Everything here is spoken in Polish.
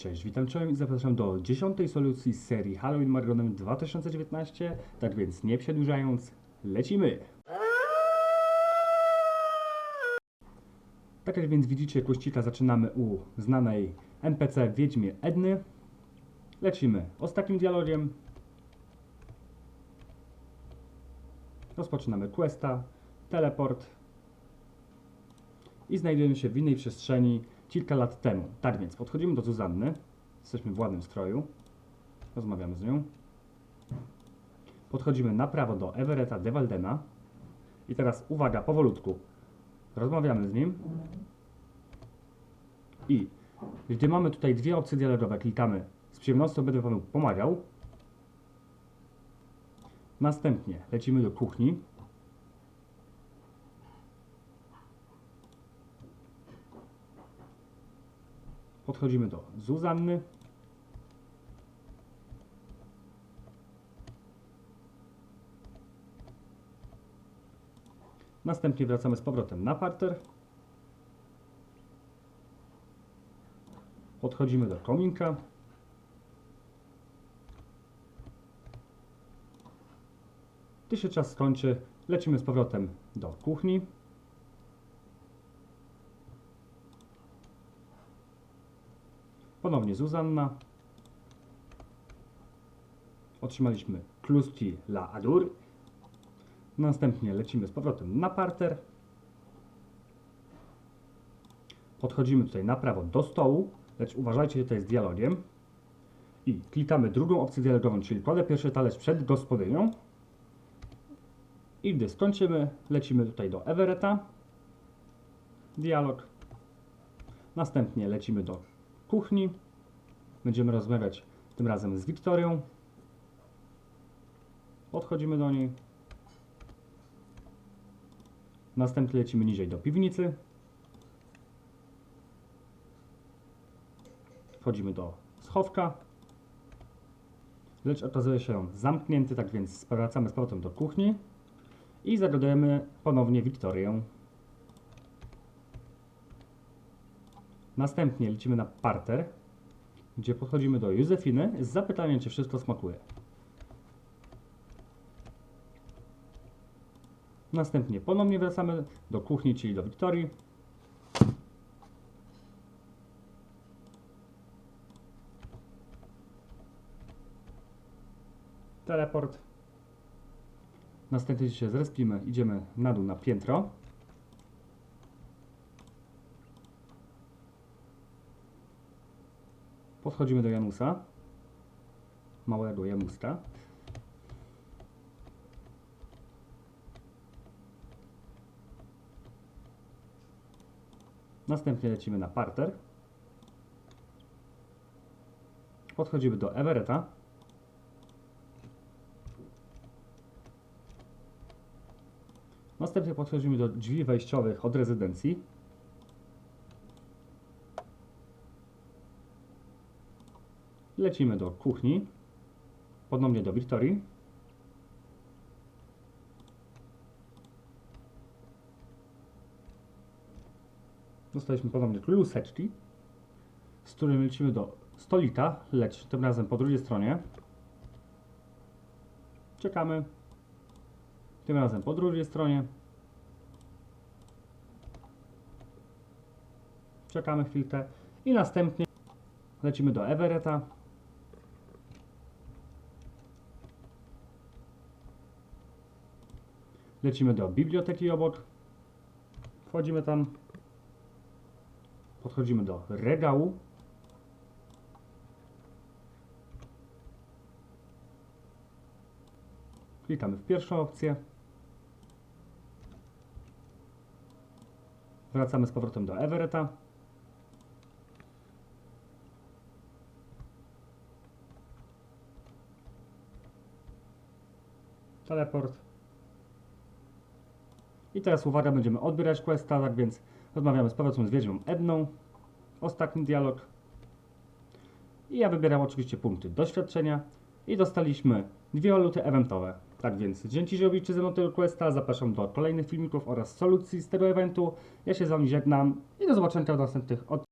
Cześć, witam czołem i zapraszam do dziesiątej solucji serii Halloween Margonem 2019. Tak więc nie przedłużając, lecimy! Tak jak więc widzicie, kościka zaczynamy u znanej NPC Wiedźmie Edny. Lecimy ostatnim dialogiem. Rozpoczynamy questa, teleport i znajdujemy się w innej przestrzeni kilka lat temu. Tak więc podchodzimy do Zuzanny. Jesteśmy w ładnym stroju. Rozmawiamy z nią. Podchodzimy na prawo do Everetta de Valdena. I teraz uwaga, powolutku. Rozmawiamy z nim. I gdy mamy tutaj dwie opcje dialogowe, klikamy z przyjemnością będę panu pomagał. Następnie lecimy do kuchni. Podchodzimy do Zuzanny. Następnie wracamy z powrotem na parter. Podchodzimy do kominka. Gdy się czas skończy, lecimy z powrotem do kuchni. Ponownie Zuzanna. Otrzymaliśmy Klusti la Adur. Następnie lecimy z powrotem na parter. Podchodzimy tutaj na prawo do stołu, lecz uważajcie, to jest dialogiem. I klikamy drugą opcję dialogową, czyli kładę pierwszy talerz przed gospodynią. I gdy skończymy, lecimy tutaj do Everetta. Dialog. Następnie lecimy do kuchni. Będziemy rozmawiać tym razem z Wiktorią. Podchodzimy do niej. Następnie lecimy niżej do piwnicy. Wchodzimy do schowka. Lecz okazuje się zamknięty, tak więc wracamy z powrotem do kuchni i zagadujemy ponownie Wiktorię. Następnie lecimy na parter, gdzie podchodzimy do Józefiny z zapytaniem, czy wszystko smakuje. Następnie ponownie wracamy do kuchni, czyli do Wiktorii. Teleport. Następnie się zrespimy, idziemy na dół na piętro. Podchodzimy do Janusa. Małego Januska. Następnie lecimy na parter. Podchodzimy do Everetta. Następnie podchodzimy do drzwi wejściowych od rezydencji. Lecimy do kuchni. Ponownie do Wiktorii. Dostaliśmy ponownie kluseczki, z którym lecimy do stolika, lecz tym razem po drugiej stronie. Czekamy. Tym razem po drugiej stronie. Czekamy chwilkę i następnie lecimy do Everetta. Lecimy do biblioteki obok. Wchodzimy tam. Podchodzimy do regału. Klikamy w pierwszą opcję. Wracamy z powrotem do Everetta. Teleport. I teraz uwaga, będziemy odbierać questa, tak więc rozmawiamy z powrotem z Wiedźmą Edną. Ostatni dialog. I ja wybieram oczywiście punkty doświadczenia i dostaliśmy dwie waluty eventowe. Tak więc dzięki, że robicie ze mną tego questa, zapraszam do kolejnych filmików oraz solucji z tego eventu. Ja się z wami żegnam i do zobaczenia w następnych odcinkach.